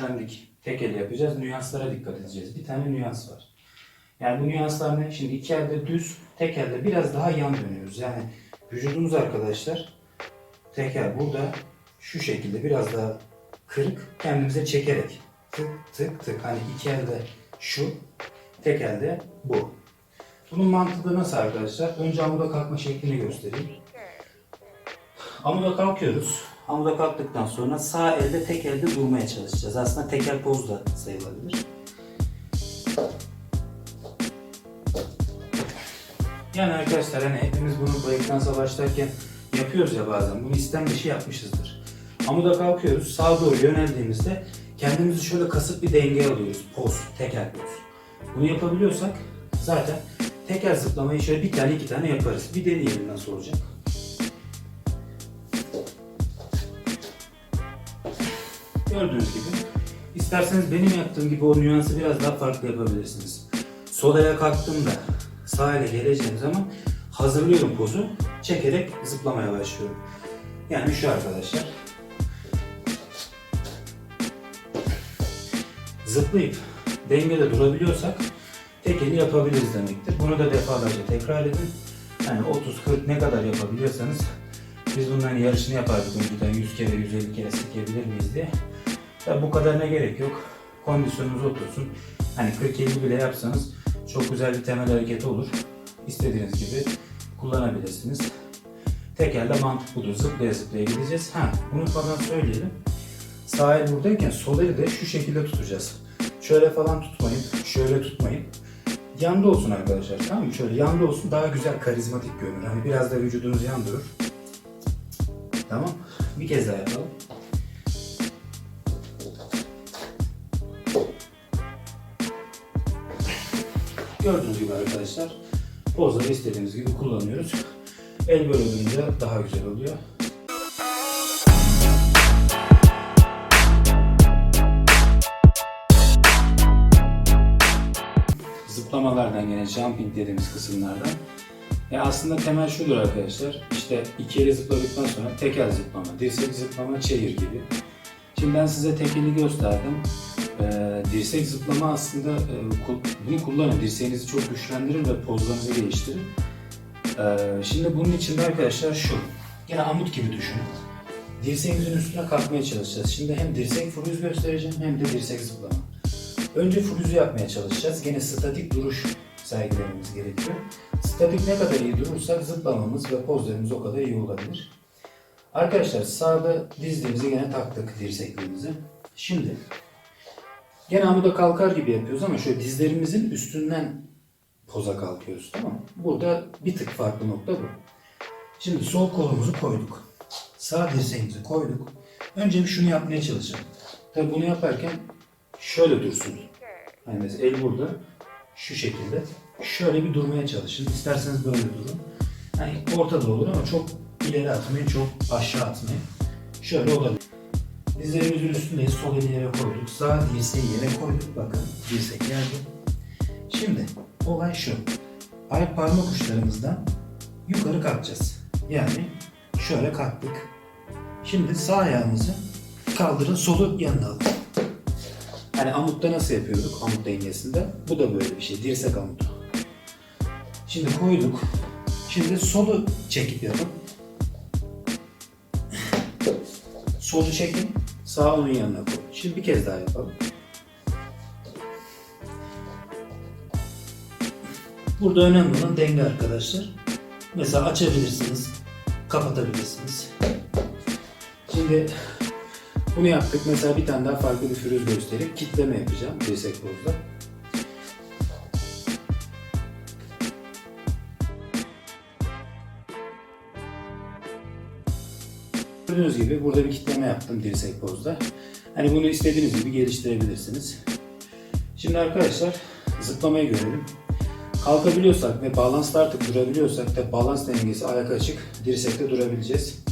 dandik tek el yapacağız. Nüanslara dikkat edeceğiz. Bir tane nüans var. Yani bu nüanslar ne? Şimdi iki elde düz, tek elde biraz daha yan dönüyoruz. Yani vücudumuz arkadaşlar tek el burada şu şekilde biraz daha kırık kendimize çekerek tık tık tık hani iki elde şu tek elde bu. Bunun mantığı da nasıl arkadaşlar? Önce amuda kalkma şeklini göstereyim. Amuda kalkıyoruz. Amuda kalktıktan sonra sağ elde tek elde durmaya çalışacağız. Aslında tekel poz da sayılabilir. Yani arkadaşlar hani hepimiz bunu breakten savaşlarken yapıyoruz ya bazen. Bunu istem dışı yapmışızdır. Amuda kalkıyoruz. Sağa doğru yöneldiğimizde kendimizi şöyle kasıp bir denge alıyoruz. Poz, tekel poz. Bunu yapabiliyorsak zaten teker zıplamayı şöyle bir tane iki tane yaparız. Bir deneyelim nasıl olacak. Gördüğünüz gibi isterseniz benim yaptığım gibi o nüansı biraz daha farklı yapabilirsiniz. Sol ayağa kalktığımda sağ ele geleceğim zaman hazırlıyorum pozu. Çekerek zıplamaya başlıyorum. Yani şu arkadaşlar. Zıplayıp dengede durabiliyorsak tek eli yapabiliriz demektir. Bunu da defalarca tekrar edin. Yani 30-40 ne kadar yapabiliyorsanız biz bunların yarışını yapardık önceden 100 kere 150 kere sıkabilir miyiz diye. Ya bu kadarına gerek yok. Kondisyonunuz otursun. Hani 40-50 bile yapsanız çok güzel bir temel hareket olur. İstediğiniz gibi kullanabilirsiniz. Tekelde mantık budur. Zıplaya zıplaya gideceğiz. Ha, unutmadan söyleyelim. Sağ el buradayken sol eli de şu şekilde tutacağız. Şöyle falan tutmayın, şöyle tutmayın. Yanda olsun arkadaşlar tamam mı? Şöyle yanda olsun daha güzel karizmatik görünür. Hani biraz da vücudunuz yan durur. Tamam. Bir kez daha yapalım. Gördüğünüz gibi arkadaşlar pozları istediğimiz gibi kullanıyoruz. El böyle daha güzel oluyor. Zıplamalardan gene jumping dediğimiz kısımlardan. Ya aslında temel şudur arkadaşlar. İşte iki eli zıpladıktan sonra tekel zıplama, dirsek zıplama, çevir gibi. Şimdi ben size tekeli gösterdim. Ee, dirsek zıplama aslında e, bunu kullanın. Dirseğinizi çok güçlendirir ve pozlarınızı geliştirir. Ee, şimdi bunun için de arkadaşlar şu. Yine amut gibi düşünün. Dirseğimizin üstüne kalkmaya çalışacağız. Şimdi hem dirsek furuz göstereceğim hem de dirsek zıplama. Önce furuzu yapmaya çalışacağız. Gene statik duruş sergilememiz gerekiyor. Statik ne kadar iyi durursak zıplamamız ve pozlarımız o kadar iyi olabilir. Arkadaşlar sağda dizliğimizi gene taktık dirsekliğimizi. Şimdi gene amuda kalkar gibi yapıyoruz ama şöyle dizlerimizin üstünden poza kalkıyoruz tamam mı? Burada bir tık farklı nokta bu. Şimdi sol kolumuzu koyduk. Sağ dirseğimizi koyduk. Önce bir şunu yapmaya çalışalım. Tabi bunu yaparken şöyle dursun. Hani mesela el burada şu şekilde şöyle bir durmaya çalışın. İsterseniz böyle durun. Hani ortada olur ama çok ileri atmayın, çok aşağı atmayın. Şöyle olabilir. Dizlerimizin üstündeyiz. Sol eli yere koyduk. Sağ dirseği yere koyduk. Bakın dirsek geldi. Şimdi olay şu. Ayak parmak uçlarımızdan yukarı kalkacağız. Yani şöyle kalktık. Şimdi sağ ayağımızı kaldırın, solu yanına alın. Hani amutta nasıl yapıyorduk amut dengesinde? Bu da böyle bir şey. Dirsek amutu. Şimdi koyduk. Şimdi solu çekip yapın. Solu çekin. Sağ onun yanına koy. Şimdi bir kez daha yapalım. Burada önemli olan denge arkadaşlar. Mesela açabilirsiniz, kapatabilirsiniz. Şimdi bunu yaptık. Mesela bir tane daha farklı bir fürüz göstereyim. Kitleme yapacağım dirsek pozda. Gördüğünüz gibi burada bir kitleme yaptım dirsek pozda. Hani bunu istediğiniz gibi geliştirebilirsiniz. Şimdi arkadaşlar zıplamayı görelim. Kalkabiliyorsak ve balansta artık durabiliyorsak da balans dengesi ayak açık, dirsekte durabileceğiz.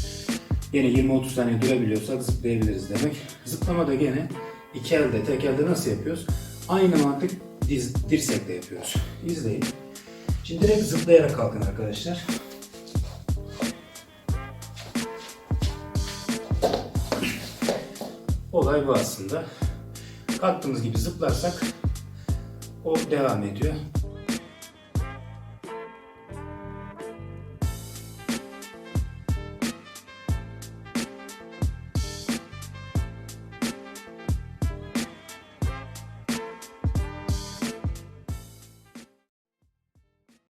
Yine 20-30 saniye durabiliyorsak zıplayabiliriz demek. Zıplama da gene iki elde, tek elde nasıl yapıyoruz? Aynı mantık diz, dirsekle yapıyoruz. İzleyin. Şimdi direkt zıplayarak kalkın arkadaşlar. Olay bu aslında. kalktığımız gibi zıplarsak o devam ediyor.